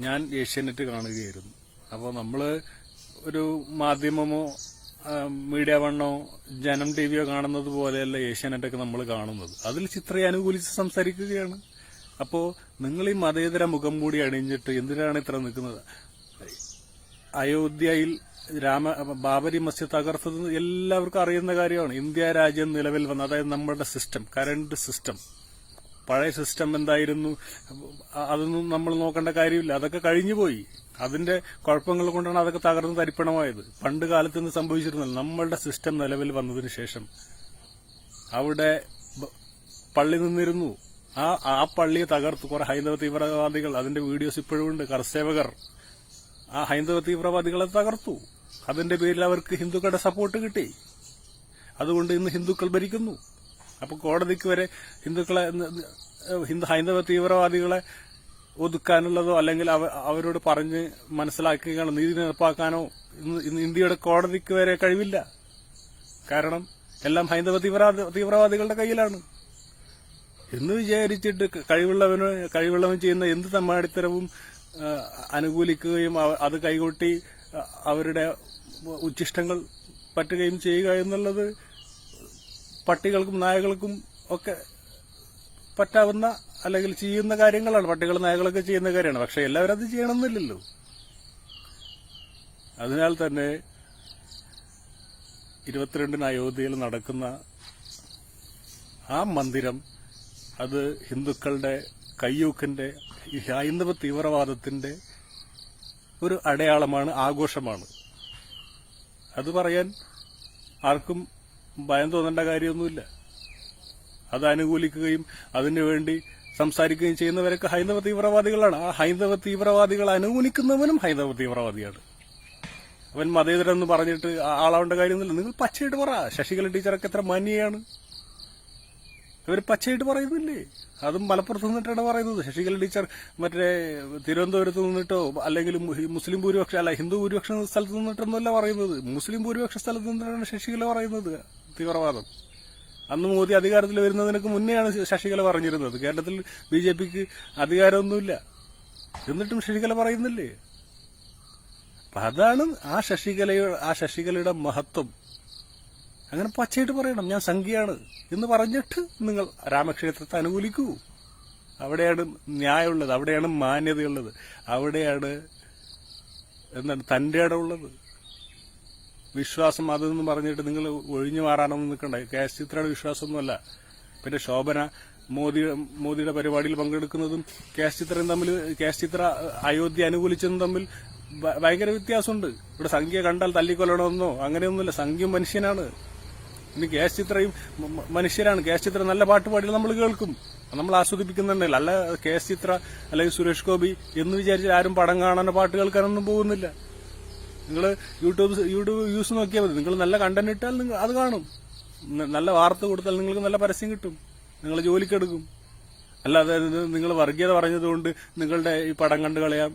ഞാൻ ഏഷ്യാനെറ്റ് കാണുകയായിരുന്നു. അപ്പോൾ നമ്മൾ ഒരു മാധ്യമമോ മീഡിയ വണ്ണോ ജനം ടി വിയോ കാണുന്നത് പോലെയല്ല ഏഷ്യാനെറ്റൊക്കെ നമ്മൾ കാണുന്നത്. അതിൽ ചിത്രയെ അനുകൂലിച്ച് സംസാരിക്കുകയാണ്. അപ്പോൾ നിങ്ങൾ ഈ മതേതര മുഖം കൂടി അണിഞ്ഞിട്ട് എന്തിനാണ് ഇത്ര നിൽക്കുന്നത്? അയോധ്യയിൽ രാമ ബാബരി മസ്ജിദ് തകർത്തത് എല്ലാവർക്കും അറിയുന്ന കാര്യമാണ്. ഇന്ത്യ രാജ്യം നിലവിൽ വന്ന അതായത് നമ്മുടെ സിസ്റ്റം കറണ്ട് സിസ്റ്റം പഴയ സിസ്റ്റം എന്തായിരുന്നു? അതൊന്നും നമ്മൾ നോക്കേണ്ട കാര്യമില്ല. അതൊക്കെ കഴിഞ്ഞുപോയി അതിന്റെ കുഴപ്പങ്ങൾ കൊണ്ടാണ് അതൊക്കെ തകർന്ന് തരിപ്പണമായത്. പണ്ട് കാലത്ത് നിന്ന് സംഭവിച്ചിരുന്നില്ല. നമ്മളുടെ സിസ്റ്റം നിലവിൽ വന്നതിന് ശേഷം. അവിടെ പള്ളി നിന്നിരുന്നു. ആ ആ പള്ളിയെ തകർത്തു കുറെ ഹൈന്ദവ തീവ്രവാദികൾ അതിന്റെ വീഡിയോസ് ഇപ്പോഴും ഉണ്ട്. കർസേവകർ. ആ ഹൈന്ദവ തീവ്രവാദികളെ തകർത്തു. അതിന്റെ പേരിൽ അവർക്ക് ഹിന്ദുക്കളുടെ സപ്പോർട്ട് കിട്ടി. അതുകൊണ്ട് ഇന്ന് ഹിന്ദുക്കൾ ഭരിക്കുന്നു. അപ്പൊ കോടതിക്ക് വരെ ഹിന്ദുക്കളെ ഹിന്ദു ഹൈന്ദവ തീവ്രവാദികളെ ഒതുക്കാനുള്ളതോ അല്ലെങ്കിൽ അവരോട് പറഞ്ഞ് മനസ്സിലാക്കുകയാണോ നീതി നടപ്പാക്കാനോ ഇന്ത്യയുടെ കോടതിക്ക് വരെ കഴിവില്ല. കാരണം എല്ലാം ഹൈന്ദവ തീവ്രവാദികളുടെ കയ്യിലാണ്. എന്ന് വിചാരിച്ചിട്ട് കഴിവുള്ളവന് കഴിവുള്ളവൻ ചെയ്യുന്ന എന്ത് തമ്മാടിത്തരവും അനുകൂലിക്കുകയും അത് കൈകൊട്ടി അവരുടെ ഉച്ചിഷ്ടങ്ങൾ പറ്റുകയും ചെയ്യുക എന്നുള്ളത് പട്ടികൾക്കും നായകൾക്കും ഒക്കെ പറ്റാവുന്ന അല്ലെങ്കിൽ ചെയ്യുന്ന കാര്യങ്ങളാണ്. പട്ടികൾ നായകളൊക്കെ ചെയ്യുന്ന കാര്യമാണ്. പക്ഷെ എല്ലാവരും അത് ചെയ്യണമെന്നില്ലല്ലോ. അതിനാൽ തന്നെ ഇരുപത്തിരണ്ടിന് അയോധ്യയിൽ നടക്കുന്ന ആ മന്ദിരം അത് ഹിന്ദുക്കളുടെ കയ്യൂക്കിന്റെ ഹൈന്ദവ തീവ്രവാദത്തിന്റെ ഒരു അടയാളമാണ് ആഘോഷമാണ്. അത് പറയാൻ ആർക്കും ഭയം തോന്നേണ്ട കാര്യമൊന്നുമില്ല. അത് അനുകൂലിക്കുകയും അതിനുവേണ്ടി സംസാരിക്കുകയും ചെയ്യുന്നവരൊക്കെ ഹൈന്ദവ തീവ്രവാദികളാണ്. ആ ഹൈന്ദവ തീവ്രവാദികൾ അനുകൂലിക്കുന്നവനും ഹൈന്ദവ തീവ്രവാദിയാണ്. അവൻ മതേതരം എന്ന് പറഞ്ഞിട്ട് ആളാവേണ്ട കാര്യമൊന്നുമില്ല. നിങ്ങൾ പച്ചയിട്ട് പറ. ശശികല ടീച്ചറൊക്കെ എത്ര മാന്യയാണ്. ഇവർ പച്ചയായിട്ട് പറയുന്നില്ലേ? അതും മലപ്പുറത്ത് നിന്നിട്ടാണ് പറയുന്നത്. ശശികല ടീച്ചർ മറ്റേ തിരുവനന്തപുരത്ത് നിന്നിട്ടോ അല്ലെങ്കിൽ മുസ്ലിം ഭൂരിപക്ഷ അല്ല ഹിന്ദു ഭൂരിപക്ഷ സ്ഥലത്ത് നിന്നിട്ടൊന്നുമല്ല പറയുന്നത്. മുസ്ലിം ഭൂരിപക്ഷ സ്ഥലത്ത് നിന്നിട്ടാണ് ശശികല പറയുന്നത് തീവ്രവാദം. അന്ന് മോദി അധികാരത്തിൽ വരുന്നതിനൊക്കെ മുന്നെയാണ് ശശികല പറഞ്ഞിരുന്നത്. കേരളത്തിൽ ബി ജെ പിക്ക് അധികാരമൊന്നുമില്ല. എന്നിട്ടും ശശികല പറയുന്നില്ലേ? അതാണ് ആ ശശികലയുടെ ആ ശശികലയുടെ മഹത്വം. അങ്ങനെ പച്ചയായിട്ട് പറയണം. ഞാൻ സംഖ്യയാണ് എന്ന് പറഞ്ഞിട്ട് നിങ്ങൾ രാമക്ഷേത്രത്തെ അനുകൂലിക്കൂ. അവിടെയാണ് ന്യായമുള്ളത് അവിടെയാണ് മാന്യതയുള്ളത് അവിടെയാണ് എന്താണ് തന്റെ ഇടമുള്ളത്. വിശ്വാസം അതെന്ന് പറഞ്ഞിട്ട് നിങ്ങൾ ഒഴിഞ്ഞു മാറാനൊന്നും നിൽക്കണ്ട. കെ എസ് ചിത്രയുടെ വിശ്വാസമൊന്നുമല്ല. പിന്നെ ശോഭന മോദി മോദിയുടെ പരിപാടിയിൽ പങ്കെടുക്കുന്നതും കെ എസ് ചിത്രയും തമ്മിൽ കെ എസ് ചിത്ര അയോധ്യ അനുകൂലിച്ചതും തമ്മിൽ ഭയങ്കര വ്യത്യാസമുണ്ട്. ഇവിടെ സംഖ്യ കണ്ടാൽ തല്ലിക്കൊല്ലണമെന്നോ അങ്ങനെയൊന്നുമില്ല. സംഖ്യ മനുഷ്യനാണ്. ഇനി കെ എസ് ചിത്രയും മനുഷ്യരാണ്. കെ എസ് ചിത്ര നല്ല പാട്ട് പാടിയാൽ നമ്മൾ കേൾക്കും. നമ്മൾ ആസ്വദിപ്പിക്കുന്നുണ്ടല്ലോ. അല്ല കെ എസ് ചിത്ര അല്ലെങ്കിൽ സുരേഷ് ഗോപി എന്ന് വിചാരിച്ചാൽ ആരും പടം കാണാനോ പാട്ട് കേൾക്കാനൊന്നും പോകുന്നില്ല. നിങ്ങൾ യൂട്യൂബ് യൂട്യൂബ് യൂസ് നോക്കിയാൽ മതി. നിങ്ങൾ നല്ല കണ്ടന്റ് ഇട്ടാൽ നിങ്ങൾ അത് കാണും. നല്ല വാർത്ത കൊടുത്താൽ നിങ്ങൾക്ക് നല്ല പരസ്യം കിട്ടും. നിങ്ങൾ ജോലിക്കെടുക്കും അല്ലാതെ നിങ്ങൾ വർഗീയത പറഞ്ഞതുകൊണ്ട് നിങ്ങളുടെ ഈ പടം കണ്ടു കളയാം.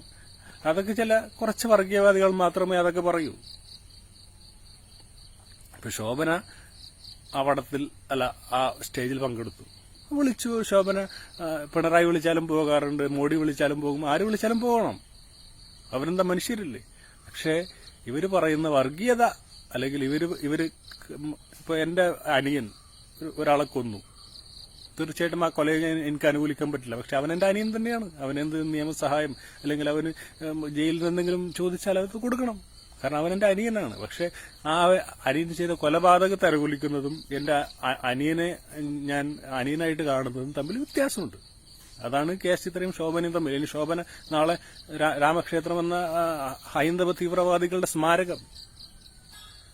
അതൊക്കെ ചില കുറച്ച് വർഗീയവാദികൾ മാത്രമേ അതൊക്കെ പറയൂ. ഇപ്പൊ ശോഭന ആ പടത്തിൽ അല്ല ആ സ്റ്റേജിൽ പങ്കെടുത്തു. വിളിച്ചു ശോഭന പിണറായി വിളിച്ചാലും പോകാറുണ്ട് മോഡി വിളിച്ചാലും പോകും ആര് വിളിച്ചാലും പോകണം. അവരെന്താ മനുഷ്യരില്ലേ? പക്ഷേ ഇവർ പറയുന്ന വർഗീയത അല്ലെങ്കിൽ ഇവർ ഇവർ ഇപ്പൊ എന്റെ അനിയൻ ഒരാളെ കൊന്നു. തീർച്ചയായിട്ടും ആ കൊലയെ എനിക്ക് അനുകൂലിക്കാൻ പറ്റില്ല. പക്ഷെ അവൻ എന്റെ അനിയൻ തന്നെയാണ്. അവനെന്ത് നിയമസഹായം അല്ലെങ്കിൽ അവന് ജയിലിൽ എന്തെങ്കിലും ചോദിച്ചാൽ അവർക്ക് കൊടുക്കണം. കാരണം അവൻ എന്റെ അനിയനാണ്. പക്ഷെ ആ അനിയൻ ചെയ്ത കൊലപാതക തരകുലിക്കുന്നതും എന്റെ അനിയനെ ഞാൻ അനിയനായിട്ട് കാണുന്നതും തമ്മിൽ വ്യത്യാസമുണ്ട്. അതാണ് കെ എസ് ചിത്രയും ശോഭനയും തമ്മിൽ. ഇനി ശോഭന നാളെ രാമക്ഷേത്രം എന്ന ഹൈന്ദവ തീവ്രവാദികളുടെ സ്മാരകം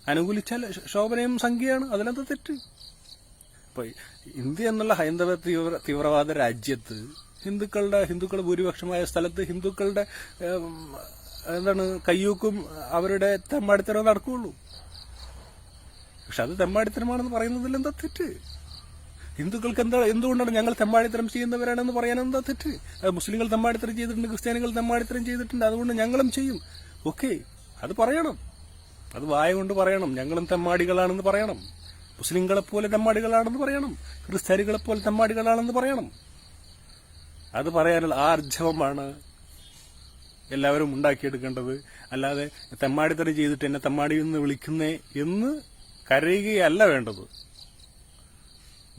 അനുകൂലിച്ചാൽ ശോഭനയും സംഖ്യയാണ്. അതിലെന്താ തെറ്റ്. അപ്പൊ ഇന്ത്യ എന്നുള്ള ഹൈന്ദവ തീവ്ര തീവ്രവാദ രാജ്യത്ത് ഹിന്ദുക്കളുടെ ഹിന്ദുക്കൾ ഭൂരിപക്ഷമായ സ്ഥലത്ത് ഹിന്ദുക്കളുടെ എന്താണ് കയ്യൂക്കും അവരുടെ തെമ്മാടിത്തരം നടക്കുകയുള്ളൂ പക്ഷെ അത് തെമ്മാടിത്തരമാണെന്ന് പറയുന്നതിൽ എന്താ തെറ്റ്? ഹിന്ദുക്കൾക്ക് എന്താ എന്തുകൊണ്ടാണ് ഞങ്ങൾ തെമ്മാടിത്തരം ചെയ്യുന്നവരാണെന്ന് പറയാൻ എന്താ തെറ്റ്? മുസ്ലിങ്ങൾ തെമ്മാടിത്തരം ചെയ്തിട്ടുണ്ട് ക്രിസ്ത്യാനികൾ തെമ്മാടിത്തരം ചെയ്തിട്ടുണ്ട് അതുകൊണ്ട് ഞങ്ങളും ചെയ്യും. ഓക്കെ അത് പറയണം. അത് വായ കൊണ്ട് പറയണം. ഞങ്ങളും തെമ്മാടികളാണെന്ന് പറയണം. മുസ്ലിങ്ങളെ പോലെ തെമ്മാടികളാണെന്ന് പറയണം. ക്രിസ്ത്യാനികളെ പോലെ തെമ്മാടികളാണെന്ന് പറയണം. അത് പറയാനുള്ള ആർജവമാണ് എല്ലാവരും ഉണ്ടാക്കിയെടുക്കേണ്ടത്. അല്ലാതെ തെമ്മാടിത്തറി ചെയ്തിട്ട് എന്നെ തെമ്മാടി എന്ന് വിളിക്കുന്നേ എന്ന് കരയുകയല്ല വേണ്ടത്.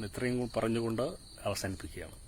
ഇത്രയും പറഞ്ഞുകൊണ്ട് അവസാനിപ്പിക്കുകയാണ്.